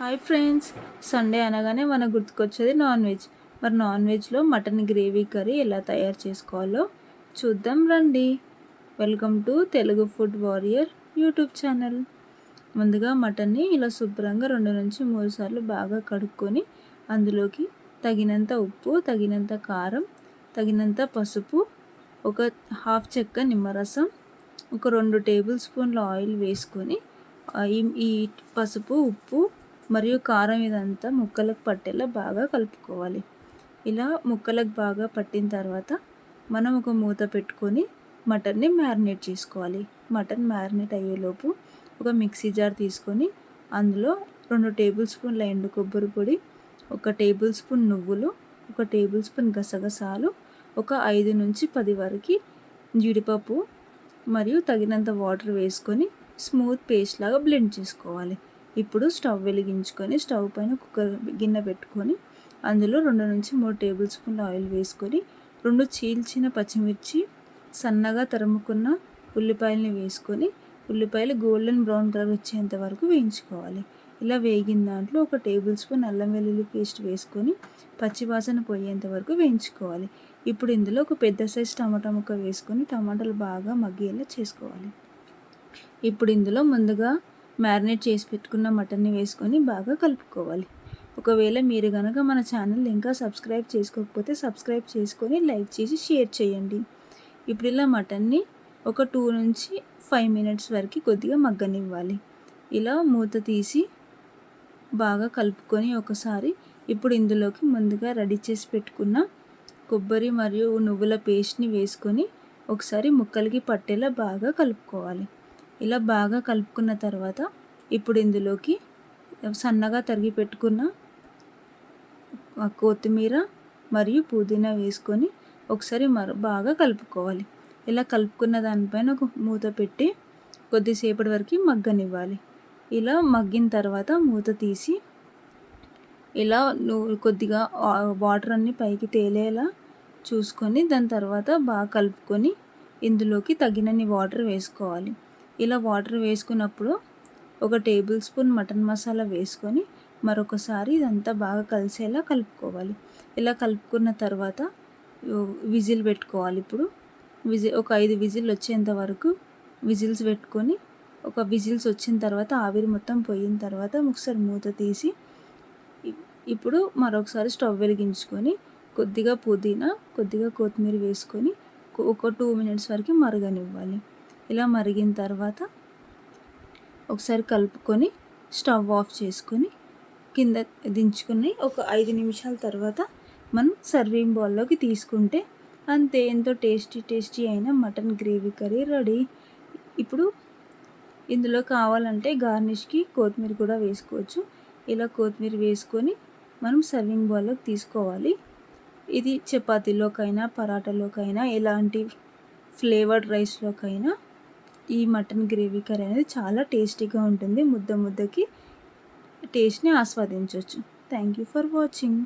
Hi friends. Sunday అనగానే మనకు గుర్తుకొచ్చేది నాన్ వెజ్. మరి నాన్ వెజ్లో మటన్ గ్రేవీ కర్రీ ఎలా తయారు చేసుకోవాలో చూద్దాం రండి. Welcome to Telugu food warrior YouTube channel. ముందుగా మటన్ని ఇలా శుభ్రంగా రెండు నుంచి మూడు సార్లు బాగా కడుక్కొని అందులోకి తగినంత ఉప్పు తగినంత కారం తగినంత పసుపు ఒక హాఫ్ చెక్క నిమ్మరసం ఒక రెండు టేబుల్ స్పూన్ల ఆయిల్ వేసుకొని ఈ పసుపు ఉప్పు మరియు కారం ఇదంతా ముక్కలకు పట్టేలా బాగా కలుపుకోవాలి. ఇలా ముక్కలకు బాగా పట్టిన తర్వాత మనం ఒక మూత పెట్టుకొని మటన్ని మ్యారినేట్ చేసుకోవాలి. మటన్ మ్యారినేట్ అయ్యేలోపు ఒక మిక్సీ జార్ తీసుకొని అందులో రెండు టేబుల్ స్పూన్ల ఎండు కొబ్బరి పొడి ఒక టేబుల్ స్పూన్ నువ్వులు ఒక టేబుల్ స్పూన్ గసగసాలు ఒక ఐదు నుంచి పది వరకు జీడిపప్పు మరియు తగినంత వాటర్ వేసుకొని స్మూత్ పేస్ట్ లాగా బ్లెండ్ చేసుకోవాలి. ఇప్పుడు స్టవ్ వెలిగించుకొని స్టవ్ పైన కుక్కర్ గిన్నె పెట్టుకొని అందులో రెండు నుంచి మూడు టేబుల్ స్పూన్ల ఆయిల్ వేసుకొని రెండు చీల్చిన పచ్చిమిర్చి సన్నగా తరుముకున్న ఉల్లిపాయలని వేసుకొని ఉల్లిపాయలు గోల్డెన్ బ్రౌన్ కలర్ వచ్చేంత వరకు వేయించుకోవాలి. ఇలా వేగిన దాంట్లో ఒక టేబుల్ స్పూన్ అల్లం వెల్లుల్లి పేస్ట్ వేసుకొని పచ్చివాసన పోయేంత వరకు వేయించుకోవాలి. ఇప్పుడు ఇందులో ఒక పెద్ద సైజ్ టమాటా ముక్క వేసుకొని టమాటాలు బాగా మగ్గేలా చేసుకోవాలి. ఇప్పుడు ఇందులో ముందుగా మ్యారినేట్ చేసి పెట్టుకున్న మటన్ని వేసుకొని బాగా కలుపుకోవాలి. ఒకవేళ మీరు కనుక మన ఛానల్ ఇంకా సబ్స్క్రైబ్ చేసుకోకపోతే సబ్స్క్రైబ్ చేసుకొని లైక్ చేసి షేర్ చేయండి. ఇప్పుడు ఇలా మటన్ని ఒక టూ నుంచి ఫైవ్ మినిట్స్ వరకు కొద్దిగా మగ్గనివ్వాలి. ఇలా మూత తీసి బాగా కలుపుకొని ఒకసారి ఇప్పుడు ఇందులోకి ముందుగా రెడీ చేసి పెట్టుకున్న కొబ్బరి మరియు నువ్వుల పేస్ట్ని వేసుకొని ఒకసారి ముక్కలకి పట్టేలా బాగా కలుపుకోవాలి. ఇలా బాగా కలుపుకున్న తర్వాత ఇప్పుడు ఇందులోకి సన్నగా తరిగి పెట్టుకున్న కొత్తిమీర మరియు పుదీనా వేసుకొని ఒకసారి మర బాగా కలుపుకోవాలి. ఇలా కలుపుకున్న దానిపైన ఒక మూత పెట్టి కొద్దిసేపటి వరకు మగ్గనివ్వాలి. ఇలా మగ్గిన తర్వాత మూత తీసి ఇలా కొద్దిగా వాటర్ అన్నీ పైకి తేలేలా చూసుకొని దాని తర్వాత బాగా కలుపుకొని ఇందులోకి తగినన్ని వాటర్ వేసుకోవాలి. ఇలా వాటర్ వేసుకున్నప్పుడు ఒక టేబుల్ స్పూన్ మటన్ మసాలా వేసుకొని మరొకసారి ఇదంతా బాగా కలిసేలా కలుపుకోవాలి. ఇలా కలుపుకున్న తర్వాత విజిల్ పెట్టుకోవాలి ఇప్పుడు. విజిల్ ఒక ఐదు విజిల్ వచ్చేంత వరకు విజిల్స్ పెట్టుకొని ఒక విజిల్స్ వచ్చిన తర్వాత ఆవిరి మొత్తం పోయిన తర్వాత ఒకసారి మూత తీసి ఇప్పుడు మరొకసారి స్టవ్ వెలిగించుకొని కొద్దిగా పుదీనా కొద్దిగా కొత్తిమీర వేసుకొని ఒక టూ మినిట్స్ వరకు మరగనివ్వాలి. ఇలా మరిగిన తర్వాత ఒకసారి కలుపుకొని స్టవ్ ఆఫ్ చేసుకొని కింద దించుకుని ఒక ఐదు నిమిషాల తర్వాత మనం సర్వింగ్ బౌల్లోకి తీసుకుంటే అంతే ఎంతో టేస్టీ టేస్టీ అయిన మటన్ గ్రేవీ కర్రీ రెడీ. ఇప్పుడు ఇందులో కావాలంటే గార్నిష్కి కొత్తిమీర కూడా వేసుకోవచ్చు. ఇలా కొత్తిమీర వేసుకొని మనం సర్వింగ్ బౌల్లోకి తీసుకోవాలి. ఇది చపాతీలోకైనా పరాటాలోకైనా ఎలాంటి ఫ్లేవర్డ్ రైస్లోకైనా ఈ మటన్ గ్రేవీ కర్రీ అనేది చాలా టేస్టీగా ఉంటుంది. ముద్ద ముద్దకి టేస్ట్ని ఆస్వాదించవచ్చు థ్యాంక్ యూ ఫర్ వాచింగ్